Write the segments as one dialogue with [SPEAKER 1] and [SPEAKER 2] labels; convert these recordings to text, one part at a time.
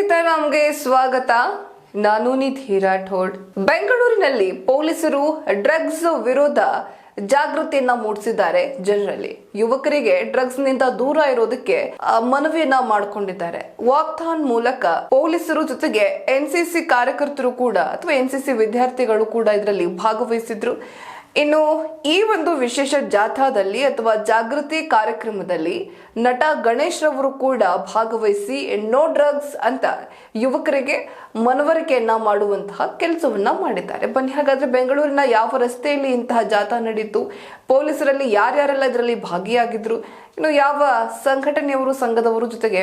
[SPEAKER 1] ಸೀತಾರಾಮ್ಗೆ ಸ್ವಾಗತ. ನಾನು ನಿಧಿ ರಾಠೋಡ್. ಬೆಂಗಳೂರಿನಲ್ಲಿ ಪೊಲೀಸರು ಡ್ರಗ್ಸ್ ವಿರೋಧ ಜಾಗೃತಿಯನ್ನ ಮೂಡಿಸಿದ್ದಾರೆ ಜನರಲ್ಲಿ. ಯುವಕರಿಗೆ ಡ್ರಗ್ಸ್ನಿಂದ ದೂರ ಇರೋದಕ್ಕೆ ಮನವಿಯನ್ನ ಮಾಡಿಕೊಂಡಿದ್ದಾರೆ. ವಾಕ್ಥಾನ್ ಮೂಲಕ ಪೊಲೀಸರು ಜೊತೆಗೆ ಎನ್ಸಿಸಿ ಕಾರ್ಯಕರ್ತರು ಕೂಡ, ಅಥವಾ ಎನ್ಸಿಸಿ ವಿದ್ಯಾರ್ಥಿಗಳು ಕೂಡ ಇದರಲ್ಲಿ ಭಾಗವಹಿಸಿದ್ರು. ಇನ್ನು ಈ ಒಂದು ವಿಶೇಷ ಜಾಥಾದಲ್ಲಿ ಅಥವಾ ಜಾಗೃತಿ ಕಾರ್ಯಕ್ರಮದಲ್ಲಿ ನಟ ಗಣೇಶ್ ರವರು ಕೂಡ ಭಾಗವಹಿಸಿ ನೋ ಡ್ರಗ್ಸ್ ಅಂತ ಯುವಕರಿಗೆ ಮನವರಿಕೆಯನ್ನ ಮಾಡುವಂತಹ ಕೆಲಸವನ್ನ ಮಾಡಿದ್ದಾರೆ. ಬನ್ನಿ, ಹಾಗಾದ್ರೆ ಬೆಂಗಳೂರಿನ ಯಾವ ರಸ್ತೆಯಲ್ಲಿ ಇಂತಹ ಜಾಥಾ ನಡೀತು? ಪೊಲೀಸರಲ್ಲಿ ಯಾರ್ಯಾರೆಲ್ಲ ಇದರಲ್ಲಿ ಭಾಗಿಯಾಗಿದ್ರು? ಇನ್ನು ಯಾವ ಸಂಘಟನೆಯವರು, ಸಂಘದವರು ಜೊತೆಗೆ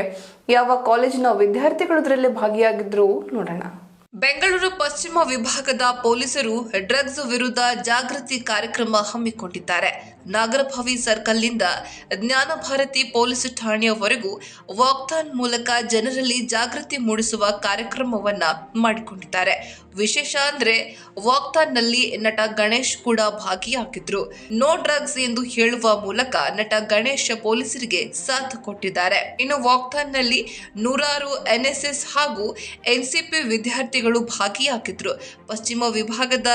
[SPEAKER 1] ಯಾವ ಕಾಲೇಜಿನ ವಿದ್ಯಾರ್ಥಿಗಳು ಇದರಲ್ಲಿ ಭಾಗಿಯಾಗಿದ್ರು ನೋಡೋಣ. ಬೆಂಗಳೂರು ಪಶ್ಚಿಮ ವಿಭಾಗದ ಪೊಲೀಸರು ಡ್ರಗ್ಸ್ ವಿರುದ್ಧ ಜಾಗೃತಿ ಕಾರ್ಯಕ್ರಮ ಹಮ್ಮಿಕೊಂಡಿದ್ದಾರೆ. ನಾಗರಭಾವಿ ಸರ್ಕಲ್ನಿಂದ ಜ್ಞಾನ ಭಾರತಿ ಪೊಲೀಸ್ ಠಾಣೆಯವರೆಗೂ ವಾಕ್ಥಾನ್ ಮೂಲಕ ಜನರಲ್ಲಿ ಜಾಗೃತಿ ಮೂಡಿಸುವ ಕಾರ್ಯಕ್ರಮವನ್ನ ಮಾಡಿಕೊಂಡಿದ್ದಾರೆ. ವಿಶೇಷ ಅಂದ್ರೆ ವಾಕ್ಥಾನ್ನಲ್ಲಿ ನಟ ಗಣೇಶ್ ಕೂಡ ಭಾಗಿಯಾಗಿದ್ರು. ನೋ ಡ್ರಗ್ಸ್ ಎಂದು ಹೇಳುವ ಮೂಲಕ ನಟ ಗಣೇಶ್ ಪೊಲೀಸರಿಗೆ ಸಾಥ್ ಕೊಟ್ಟಿದ್ದಾರೆ. ಇನ್ನು ವಾಕ್ಥಾನ್ನಲ್ಲಿ ನೂರಾರು ಎನ್ಎಸ್ಎಸ್ ಹಾಗೂ ಎನ್ಸಿಪಿ ವಿದ್ಯಾರ್ಥಿಗಳು ಭಾಗಿಯಾಗಿದ್ರು. ಪಶ್ಚಿಮ ವಿಭಾಗದ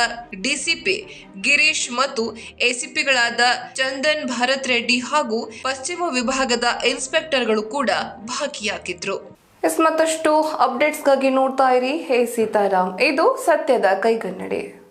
[SPEAKER 1] ಡಿಸಿಪಿ ಗಿರೀಶ್ ಮತ್ತು ಎಸಿಪಿಗಳಾದ ಚಂದನ್, ಭರತ್ ರೆಡ್ಡಿ ಹಾಗೂ ಪಶ್ಚಿಮ ವಿಭಾಗದ ಇನ್ಸ್ಪೆಕ್ಟರ್ಗಳು ಕೂಡ ಭಾಗಿಯಾಗಿದ್ರು. ಎಸ್ ಮತ್ತಷ್ಟು ಅಪ್ಡೇಟ್ಸ್ಗಾಗಿ ನೋಡ್ತಾ ಇರಿ ಹೇ ಸೀತಾರಾಮ್ ಇದು ಸತ್ಯದ ಕೈಗನ್ನಡಿ.